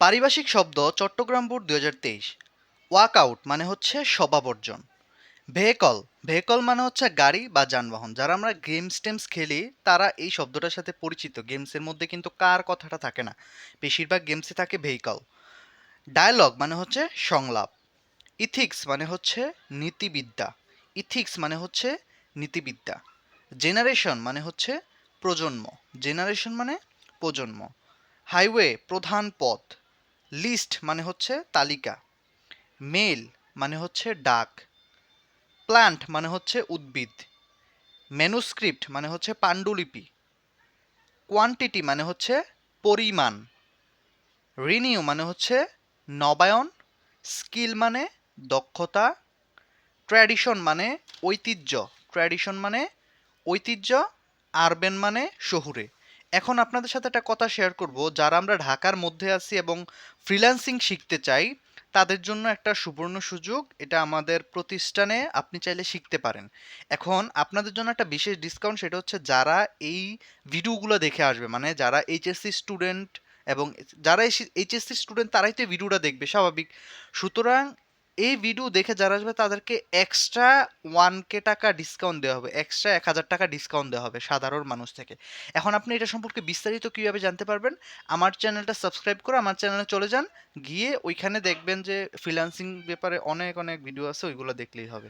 পারিভাষিক শব্দ চট্টগ্রাম বোর্ড দুই হাজার তেইশ। ওয়াকআউট মানে হচ্ছে সমাবর্জন ভেহিকল ভেহিকল মানে হচ্ছে গাড়ি বা যানবাহন। যারা আমরা গেমস টেমস খেলি, তারা এই শব্দটার সাথে পরিচিত। গেমসের মধ্যে কিন্তু কার কথাটা থাকে না। বেশিরভাগ গেমসে থাকে ভেহিকল। ডায়ালগ মানে হচ্ছে সংলাপ। ইথিক্স মানে হচ্ছে নীতিবিদ্যা। ইথিক্স মানে হচ্ছে নীতিবিদ্যা। জেনারেশন মানে হচ্ছে প্রজন্ম। জেনারেশন মানে প্রজন্ম। হাইওয়ে প্রধান পথ। লিস্ট মানে হচ্ছে তালিকা। মেল মানে হচ্ছে ডাক। প্ল্যান্ট মানে হচ্ছে উদ্ভিদ। ম্যানুস্ক্রিপ্ট মানে হচ্ছে পাণ্ডুলিপি। কোয়ান্টিটি মানে হচ্ছে পরিমাণ। রিনিউ মানে হচ্ছে নবায়ন। স্কিল মানে দক্ষতা। ট্র্যাডিশন মানে ঐতিহ্য। ট্র্যাডিশন মানে ঐতিহ্য। আরবেন মানে শহুরে। এখন আপনাদের সাথে একটা কথা শেয়ার করব। যারা আমরা ঢাকার মধ্যে আছি এবং ফ্রিল্যান্সিং শিখতে চাই, তাদের জন্য একটা সুবর্ণ সুযোগ। এটা আমাদের প্রতিষ্ঠানে আপনি চাইলে শিখতে পারেন। এখন আপনাদের জন্য একটা বিশেষ ডিসকাউন্ট সেটা হচ্ছে যারা এই ভিডিওগুলো দেখে আসবে। মানে যারা এইচএসসি স্টুডেন্ট এবং যারা এইচএসসি স্টুডেন্ট তারাই তো ভিডিওটা দেখবে, স্বাভাবিক। সুতরাং এই ভিডিও দেখে যারা আসবে, তাদেরকে এক্সট্রা ওয়ান কে টাকা ডিসকাউন্ট দেওয়া হবে। এক্সট্রা এক হাজার টাকা ডিসকাউন্ট দেওয়া হবে সাধারণ মানুষ থেকে। এখন আপনি এটা সম্পর্কে বিস্তারিত কীভাবে জানতে পারবেন, আমার চ্যানেলটা সাবস্ক্রাইব করে আমার চ্যানেলে চলে যান। গিয়ে ওইখানে দেখবেন যে ফ্রিল্যান্সিং ব্যাপারে অনেক অনেক ভিডিও আছে, ওইগুলো দেখলেই হবে।